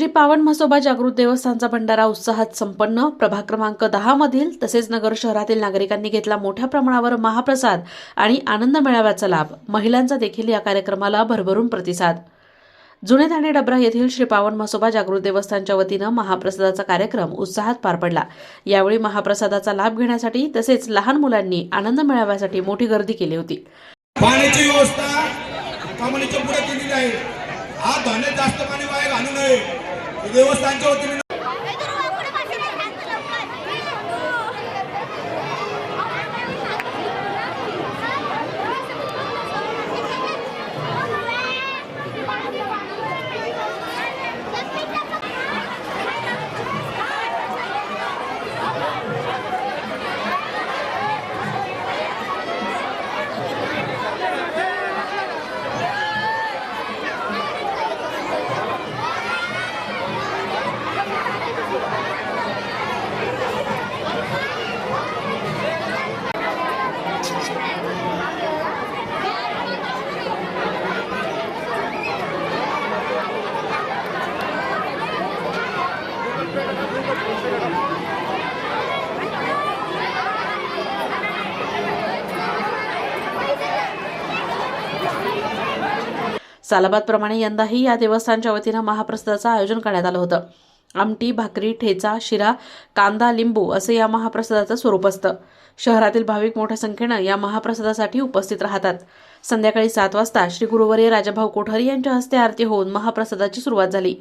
श्री पावन म्हसोबा जागृत देवस्थानचा भंडारा उत्साहात संपन्न. प्रभाग क्रमांक दहा मधील तसेच नगर शहरातील नागरिकांनी घेतला मोठ्या प्रमाणावर महाप्रसाद आणि आनंद मेळाव्याचा लाभ. महिलांचा देखील या कार्यक्रमाला भरभरून प्रतिसाद. जुने ठाणे डबरा येथील श्री पावन म्हसोबा जागृत देवस्थानच्या वतीनं महाप्रसादाचा कार्यक्रम उत्साहात पार पडला. यावेळी महाप्रसादाचा लाभ घेण्यासाठी तसेच लहान मुलांनी आनंद मेळाव्यासाठी मोठी गर्दी केली होती. पाण्याची व्यवस्था कमानीच्या पुढे केलेली आहे. हा धान्य जास्त पाणी वाया घालू नये. देवस्थानच्या वतीने सालाबादप्रमाणे यंदाही या देवस्थानच्या वतीनं महाप्रसादाचं आयोजन करण्यात आलं होतं. आमटी भाकरी ठेचा शिरा कांदा लिंबू असं या महाप्रसादाचं स्वरूप असतं. शहरातील भाविक मोठ्या संख्येनं या महाप्रसादासाठी उपस्थित राहतात. संध्याकाळी सात वाजता श्री गुरुवर्य राजाभाऊ कोठारी यांच्या हस्ते आरती होऊन महाप्रसादाची सुरुवात झाली.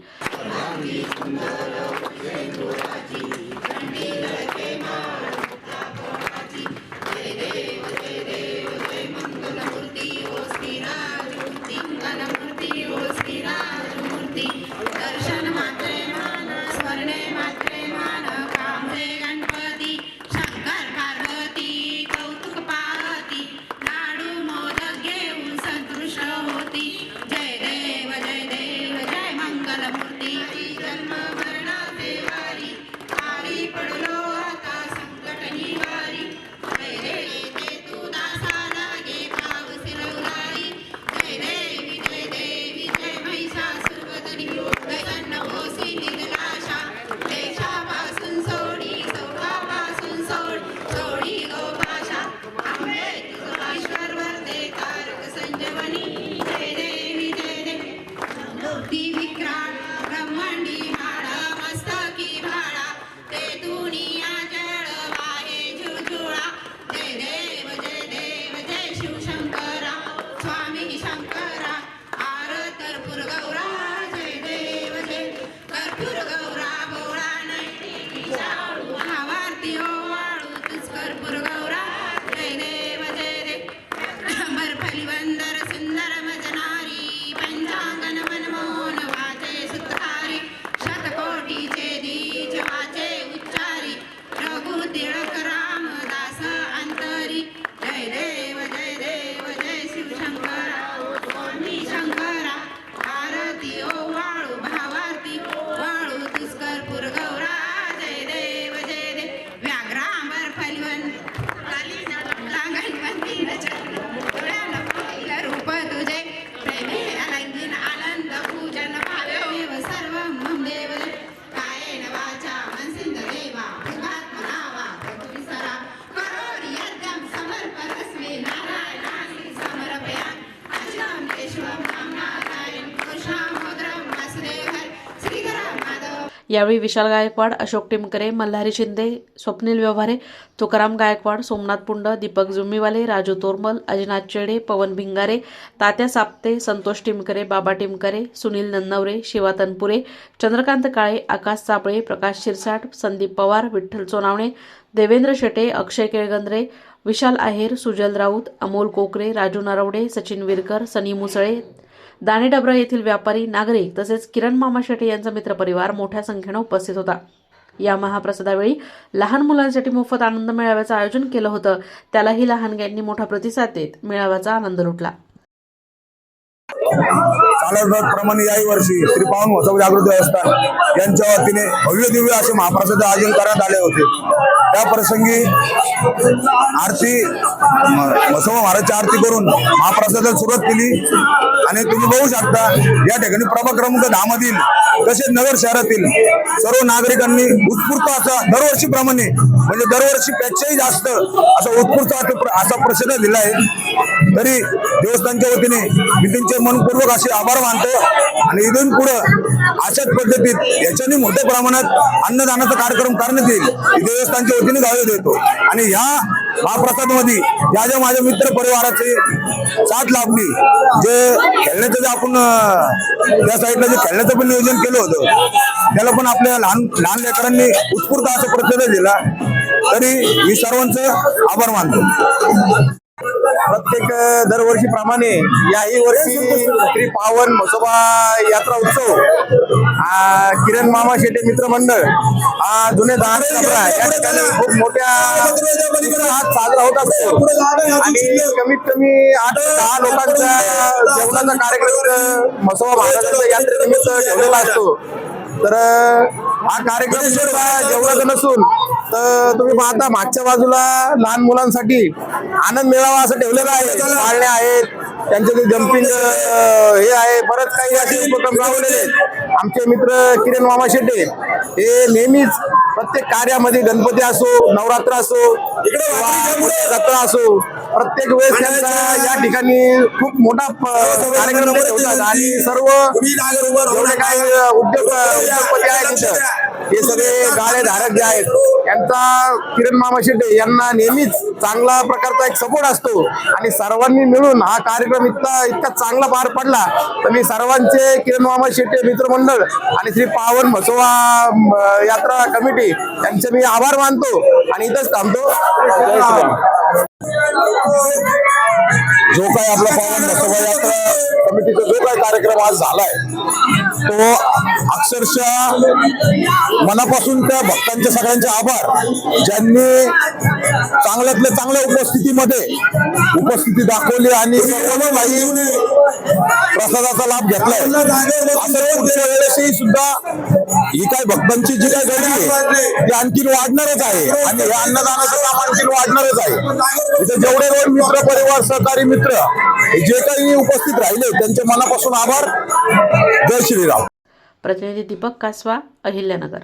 यावेळी विशाल गायकवाड अशोक टिमकरे मल्हारी शिंदे स्वप्नील व्यवहारे तुकाराम गायकवाड सोमनाथ पुंड दीपक जुम्मीवाले राजू तोरमल अजिनाथ चेडे पवन भिंगारे तात्या साप्ते संतोष टिमकरे बाबा टिमकरे सुनील नन्नवरे शिवा तनपुरे चंद्रकांत काळे आकाश चापळे प्रकाश शिरसाट संदीप पवार विठ्ठल सोनावणे देवेंद्र शेटे अक्षय केळगंद्रे विशाल आहेर सुजल राऊत अमोल कोकरे राजू नरवडे सचिन विरकर सनी मुसळे दाणेडबरा येथील व्यापारी नागरिक तसेच किरण मामा शेटे यांचा मित्रपरिवार मोठ्या संख्येनं उपस्थित होता. या महाप्रसादावेळी लहान मुलांसाठी मोफत आनंद मेळाव्याचं आयोजन केलं होतं. त्यालाही लहानग्यांनी मोठा प्रतिसाद देत मेळाव्याचा आनंद लुटला. प्रमाणे याही वर्षी श्री पावन महोत्सव जागृत देवस्थान यांच्या वतीने भव्य दिव्य असे महाप्रसाद आयोजन करण्यात आले होते. त्या प्रसंगी आरती म- बसव महाराजची आरती करून महाप्रसादाला सुरुवात केली. आणि तुम्ही बघू शकता या ठिकाणी प्रभाग क्रमांक दहा मधील तसेच नगर शहरातील सर्व नागरिकांनी उत्स्फूर्त असा दरवर्षीप्रमाणे म्हणजे दरवर्षी पेक्षाही जास्त असा उत्स्फूर्त असा प्रसिद्ध दिला आहे. तरी देवस्थानच्या वतीने नितीनचे मनपूर्वक असे आभार मानतो. आणि इथून पुढं अशाच पद्धतीत याच्याने मोठ्या प्रमाणात अन्नदानाचा कार्यक्रम करण्यात येईल देवस्थानच्या वतीने गावी देतो. आणि ह्या महाप्रसादमध्ये ज्या ज्या माझ्या मित्र परिवाराचे साथ लाभली जे खेळण्याचं जे आपण त्या साईडला जे खेळण्याचं पण नियोजन केलं होतं त्याला पण आपल्या लहान लहान लेकरांनी उत्स्फूर्त असा प्रतिसाद दिला. तरी मी सर्वांचं आभार मानतो. प्रत्येक दरवर्षीप्रमाणे याही वर्षी श्री पावन म्हसोबा यात्रा उत्सव किरण मामा शेटे मित्र मंडळ हा जुने दहा या ठिकाणी खूप मोठ्या साजरा होत असतो आणि कमीत कमी आठ दहा लोकांचा जेवणाचा कार्यक्रम म्हसोबा महाराजांच्या यात्रेनिमित्त ठेवलेला असतो. तर हा कार्यक्रम जेवणाचा नसून तर तुम्ही पाहता मागच्या बाजूला लहान मुलांसाठी आनंद मेळावा असं ठेवलेला आहे. पाळण्या आहेत त्यांचे जे जम्पिंग हे आहे बरंच काही असे उपक्रम राबवलेले आहेत. आमचे मित्र किरण मामा शेटे हे नेहमीच प्रत्येक कार्यामध्ये गणपती असो नवरात्र असो जत्रा असो प्रत्येक वेळेस त्यांचा या ठिकाणी खूप मोठा प- कार्यक्रम आणि सर्व जेवढे काही उद्योग उद्योगपती आहेत तिथं हे सगळे गाळे धारक जे आहेत यांचा किरण मामा शेटे यांना नेहमीच चांगला प्रकारचा एक सपोर्ट असतो. आणि सर्वांनी मिळून हा कार्यक्रम इतका इतका चांगला पार पडला. तर मी सर्वांचे किरण मामा शेटे मित्रमंडळ आणि श्री पावन म, यात्रा कमिटी यांचे मी आभार मानतो. आणि इथंच थांबतो. जो काही आपला पावन बसवा कमिटीचा जो काही कार्यक्रम आज झालाय तो अक्षरशः मनापासून त्या भक्तांचे सगळ्यांचे आभार. ज्यांनी चांगल्यातल्या चांगल्या उपस्थितीमध्ये उपस्थिती दाखवली आणि सर्वांना प्रसादाचा लाभ घेतलाय. वेळेसही सुद्धा ही काय भक्तांची जी काय गर्दी आहे ती आणखीन वाढणारच आहे. आणि हे अन्नदानाचं काम आणखीन वाढणारच आहे. इथे जेवढे दोन मित्र परिवार सहकारी मित्र जे काही उपस्थित राहिले त्यांचे मनापासून आभार. जय श्रीराम. प्रतिनिधी दीपक कासवा अहिल्यानगर.